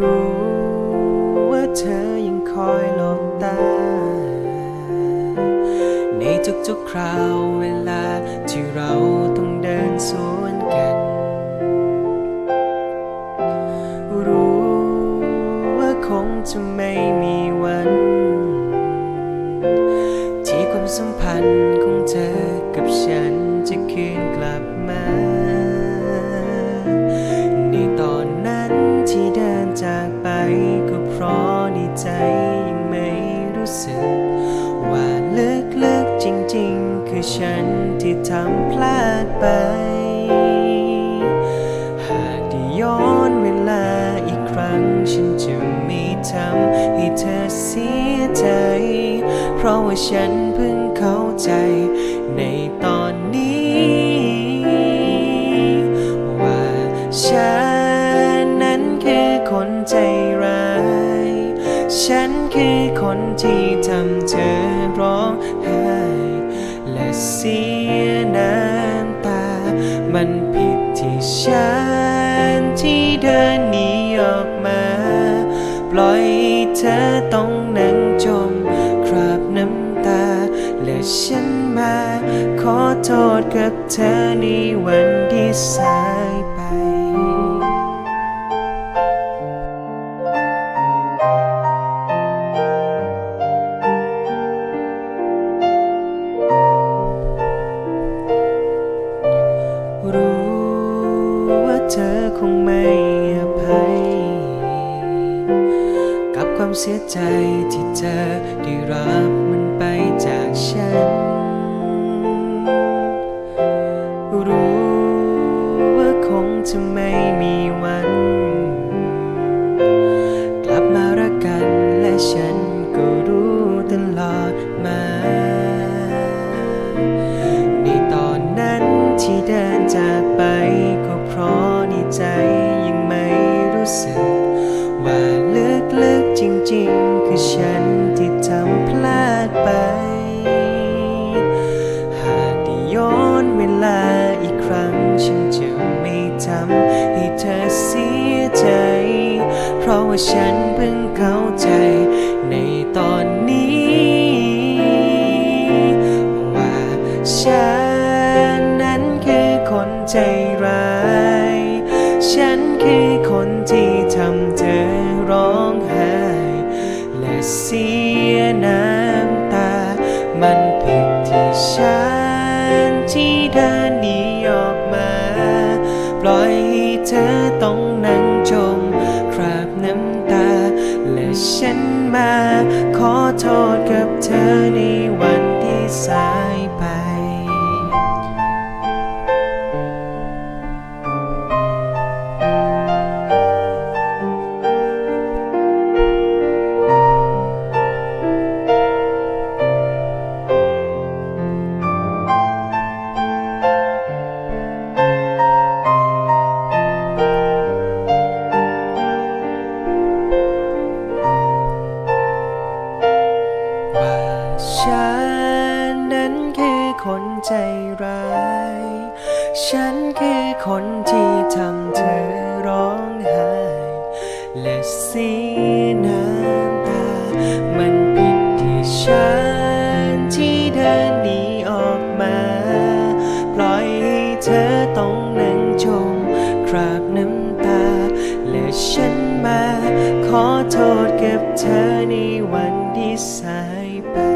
รู้ว่าเธอยังคอยหลบตา ในทุกๆคราวเวลาที่เราต้องเดินสวนกัน รู้ว่าคงจะไม่มีวัน ที่ความสัมพันธ์ของเธอกับฉันจะคืน ฉันที่ทำพลาดไป หากได้ย้อนเวลาอีกครั้ง ฉันจะไม่ทำให้เธอเสียใจ เพราะว่าฉันเพิ่งเข้าใจในตอนนี้ ว่าฉันนั้นคือคนใจร้าย ฉันคือคนที่ทำเธอร้องไห้ เสียน้ำตา มันผิดที่ฉันที่เดินหนีออกมา ปล่อยเธอต้องนั่งจม คราบน้ำตา และฉันมา ขอโทษกับเธอในวันที่สายไป คงไม่อภัย กับความเสียใจที่เธอได้รับมันไปจากฉัน รู้ว่าคงจะไม่มีวัน ฉันเพิ่งเข้าใจในตอนนี้ ว่าฉันนั้นคือคนใจร้าย ฉันคือ ในวันที่สายไป ฉันนั้นคือคนใจร้าย ฉันคือคนที่ทำเธอร้องไห้และสีน้ำตา มันผิดที่ฉันที่เดินหนีออกมา ปล่อยให้เธอต้องนั่งจมคราบน้ำตา และฉันมาขอโทษกับเธอในวันที่สายไป